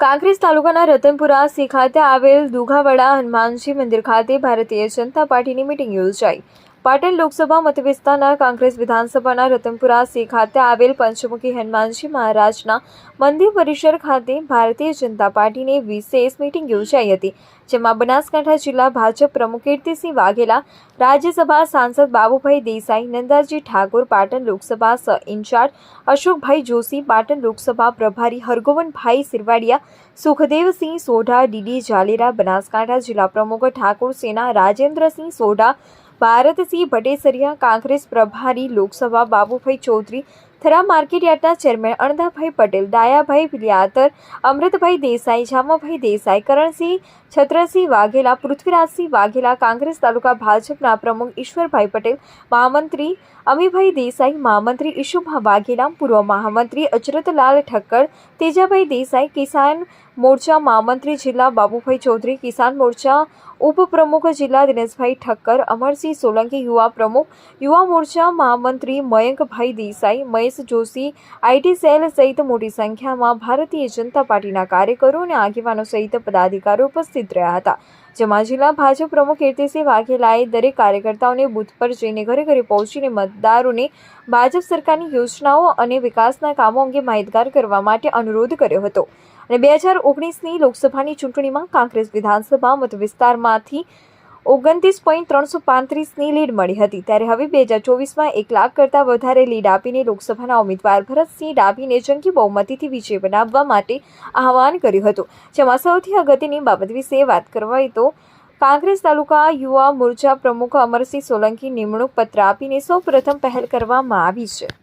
કાંકરેજ તાલુકાના રતનપુરા સી ખાતે આવેલ દુઘાવાડા હનુમાનજી મંદિર ખાતે ભારતીય જનતા પાર્ટીની મિટિંગ યોજાઈ. પાટણ લોકસભા મતવિસ્તારના કોંગ્રેસ વિધાનસભાના રતનપુરા સી ખાતે આવેલ પંચમુખી હનુમાનજી મહારાજના મંદિર પરિસર ખાતે ભારતીય જનતા પાર્ટીની વિશેષ મિટિંગ યોજાઈ હતી, જેમાં બનાસકાંઠા જિલ્લા ભાજપ પ્રમુખ કીર્તિસિંહ વાઘેલા, રાજ્યસભા સાંસદ બાબુભાઈ દેસાઈ, નંદાજી ઠાકોર પાટણ લોકસભા સહ ઇન્ચાર્જ અશોકભાઈ જોશી, પાટણ લોકસભા પ્રભારી હરગોવનભાઈ સિરવાડિયા, સુખદેવસિંહ સોઢા, ડીડી જાલેરા, બનાસકાંઠા જિલ્લા પ્રમુખ ઠાકોર સેના રાજેન્દ્રસિંહ સોઢા ભારતસિંહ ભટેસરિયા કાંકરેજ પ્રભારી લોકસભા બાબુભાઈ ચૌધરી થરા માર્કેટયાર્ડના ચેરમેન અણદાભાઈ પટેલ, દાયાભાઈ પિલિયાતર અમૃતભાઈ દેસાઈ, જામાભાઈ દેસાઈ, કરણસિંહ છત્રસિંહ વાઘેલા, પૃથ્વીરાજસિંહ વાઘેલા, કાંગ્રેસ તાલુકા ભાજપના પ્રમુખ ઈશ્વરભાઈ પટેલ, મહામંત્રી અમીભાઈ દેસાઈ, મહામંત્રી ઈશુભા વાઘેલા, પૂર્વ મહામંત્રી અચરતલાલ ઠક્કર, તેજાભાઈ દેસાઈ, કિસાન મોરચા મહામંત્રી જિલ્લા બાબુભાઈ ચૌધરી, કિસાન મોરચા ઉપપ્રમુખ જિલ્લા દિનેશભાઈ ઠક્કર, અમરસિંહ સોલંકી યુવા પ્રમુખ, યુવા મોરચા મહામંત્રી મયંકભાઈ દેસાઈ, મહેશ જોશી. આઈટી સેલ સહિત મોટી સંખ્યામાં ભારતીય જનતા પાર્ટીના કાર્યકરો અને આગેવાનો સહિત પદાધિકારો ઉપસ્થિત રહ્યા હતા. જેમાં જિલ્લા ભાજપ પ્રમુખ કીર્તિસિંહ વાઘેલાએ દરેક કાર્યકર્તાઓને બૂથ પર જઈને ઘરે ઘરે પહોંચીને મતદારોને ભાજપ સરકારની યોજનાઓ અને વિકાસના કામો અંગે માહિતગાર કરવા માટે અનુરોધ કર્યો હતો. અને બે હજાર ઓગણીસની લોકસભાની ચૂંટણીમાં કોંગ્રેસ વિધાનસભા મત વિસ્તારમાંથી ઓગણત્રીસ પોઈન્ટ ત્રણસો પાંત્રીસની લીડ મળી હતી. ત્યારે હવે બે હજાર ચોવીસમાં એક લાખ કરતાં વધારે લીડ આપીને લોકસભાના ઉમેદવાર ભરતસિંહ ડાભીને જંગી બહુમતીથી વિજય બનાવવા માટે આહવાન કર્યું હતું. જેમાં સૌથી અગત્યની બાબત વિશે વાત કરવાય તો, કાંગ્રેસ તાલુકા યુવા મોરચા પ્રમુખ અમરસિંહ સોલંકી નિમણૂક પત્ર આપીને સૌ પ્રથમ પહેલ કરવામાં આવી છે.